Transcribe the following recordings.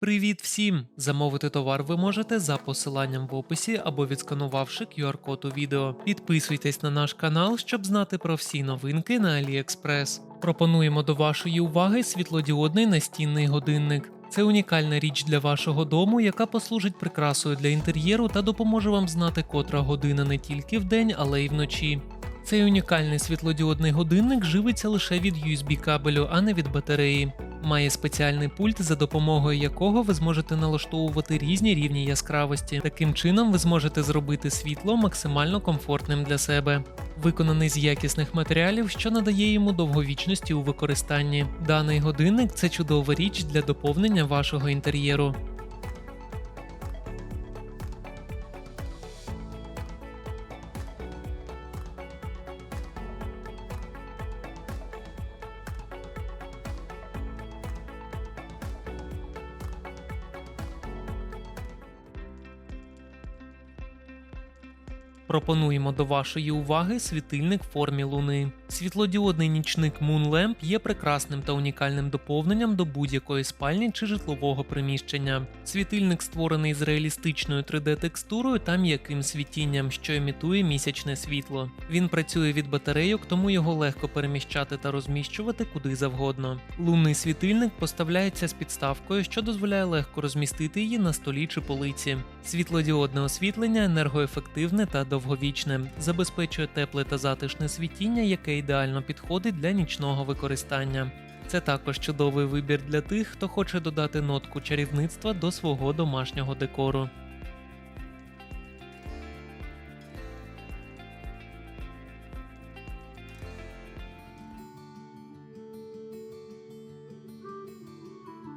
Привіт всім! Замовити товар ви можете за посиланням в описі або відсканувавши QR-код у відео. Підписуйтесь на наш канал, щоб знати про всі новинки на AliExpress. Пропонуємо до вашої уваги світлодіодний настінний годинник. Це унікальна річ для вашого дому, яка послужить прикрасою для інтер'єру та допоможе вам знати, котра година не тільки вдень, але й вночі. Цей унікальний світлодіодний годинник живиться лише від USB кабелю, а не від батареї. Має спеціальний пульт, за допомогою якого ви зможете налаштовувати різні рівні яскравості. Таким чином ви зможете зробити світло максимально комфортним для себе. Виконаний з якісних матеріалів, що надає йому довговічності у використанні. Даний годинник це чудова річ для доповнення вашого інтер'єру. Пропонуємо до вашої уваги світильник формі луни. Світлодіодний нічник Moon Lamp є прекрасним та унікальним доповненням до будь-якої спальні чи житлового приміщення. Світильник створений з реалістичною 3D-текстурою та м'яким світінням, що імітує місячне світло. Він працює від батарейок, тому його легко переміщати та розміщувати куди завгодно. Лунний світильник поставляється з підставкою, що дозволяє легко розмістити її на столі чи полиці. Світлодіодне освітлення енергоефективне та довговічне, забезпечує тепле та затишне світіння, яке ідеально підходить для нічного використання. Це також чудовий вибір для тих, хто хоче додати нотку чарівництва до свого домашнього декору.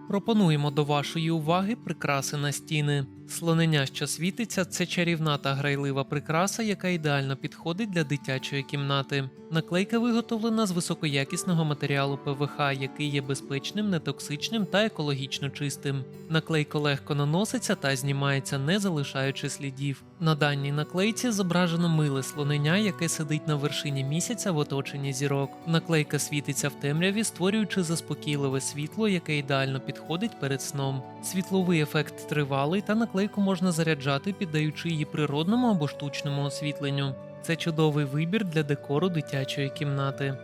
Пропонуємо до вашої уваги прикраси на стіни. Слонення, що світиться, це чарівна та грайлива прикраса, яка ідеально підходить для дитячої кімнати. Наклейка виготовлена з високоякісного матеріалу ПВХ, який є безпечним, нетоксичним та екологічно чистим. Наклейка легко наноситься та знімається, не залишаючи слідів. На даній наклейці зображено миле слонення, яке сидить на вершині місяця в оточенні зірок. Наклейка світиться в темряві, створюючи заспокійливе світло, яке ідеально підходить перед сном. Світловий ефект тривалий та наклейку можна заряджати, піддаючи її природному або штучному освітленню. Це чудовий вибір для декору дитячої кімнати.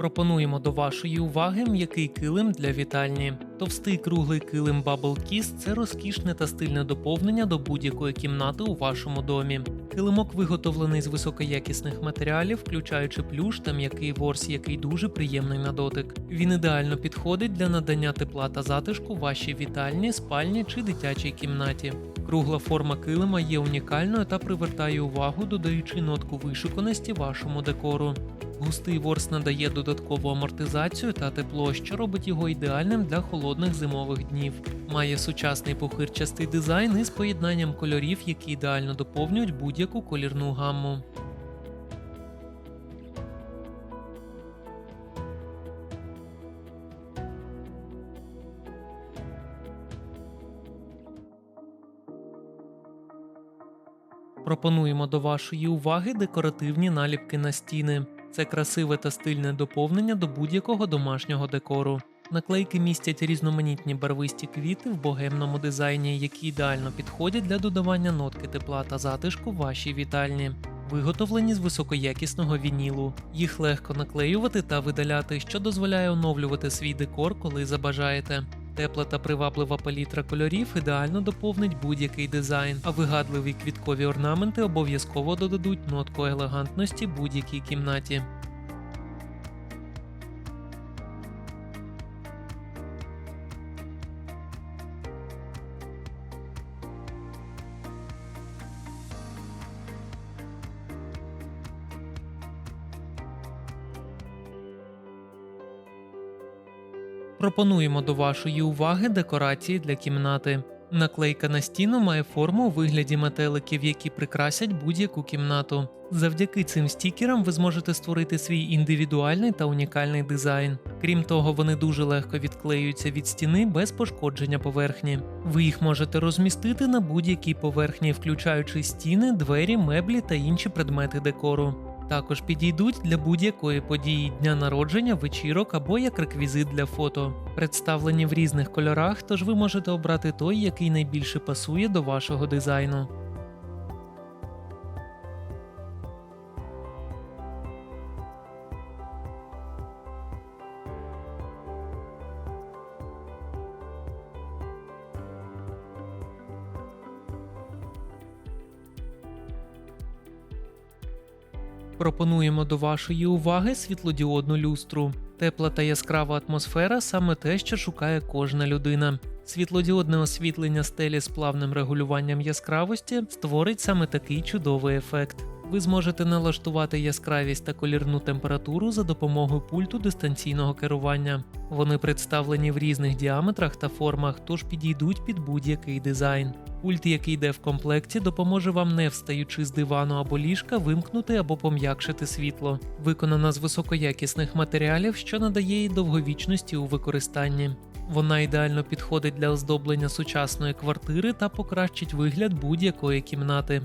Пропонуємо до вашої уваги м'який килим для вітальні. Товстий круглий килим Bubble Kiss – це розкішне та стильне доповнення до будь-якої кімнати у вашому домі. Килимок виготовлений з високоякісних матеріалів, включаючи плюш та м'який ворс, який дуже приємний на дотик. Він ідеально підходить для надання тепла та затишку вашій вітальні, спальні чи дитячій кімнаті. Кругла форма килима є унікальною та привертає увагу, додаючи нотку вишуканості вашому декору. Густий ворс надає додаткову амортизацію та тепло, що робить його ідеальним для холодних зимових днів. Має сучасний похирчастий дизайн із поєднанням кольорів, які ідеально доповнюють будь-яку колірну гамму. Пропонуємо до вашої уваги декоративні наліпки на стіни. Це красиве та стильне доповнення до будь-якого домашнього декору. Наклейки містять різноманітні барвисті квіти в богемному дизайні, які ідеально підходять для додавання нотки тепла та затишку вашій вітальні. Виготовлені з високоякісного вінілу. Їх легко наклеювати та видаляти, що дозволяє оновлювати свій декор, коли забажаєте. Тепла та приваблива палітра кольорів ідеально доповнить будь-який дизайн, а вигадливі квіткові орнаменти обов'язково додадуть нотку елегантності будь-якій кімнаті. Пропонуємо до вашої уваги декорації для кімнати. Наклейка на стіну має форму у вигляді метеликів, які прикрасять будь-яку кімнату. Завдяки цим стікерам ви зможете створити свій індивідуальний та унікальний дизайн. Крім того, вони дуже легко відклеюються від стіни без пошкодження поверхні. Ви їх можете розмістити на будь-якій поверхні, включаючи стіни, двері, меблі та інші предмети декору. Також підійдуть для будь-якої події дня народження, вечірок або як реквізит для фото. Представлені в різних кольорах, тож ви можете обрати той, який найбільше пасує до вашого дизайну. Пропонуємо до вашої уваги світлодіодну люстру. Тепла та яскрава атмосфера саме те, що шукає кожна людина. Світлодіодне освітлення стелі з плавним регулюванням яскравості створить саме такий чудовий ефект. Ви зможете налаштувати яскравість та колірну температуру за допомогою пульту дистанційного керування. Вони представлені в різних діаметрах та формах, тож підійдуть під будь-який дизайн. Пульт, який йде в комплекті, допоможе вам не встаючи з дивану або ліжка, вимкнути або пом'якшити світло. Виконана з високоякісних матеріалів, що надає їй довговічності у використанні. Вона ідеально підходить для оздоблення сучасної квартири та покращить вигляд будь-якої кімнати.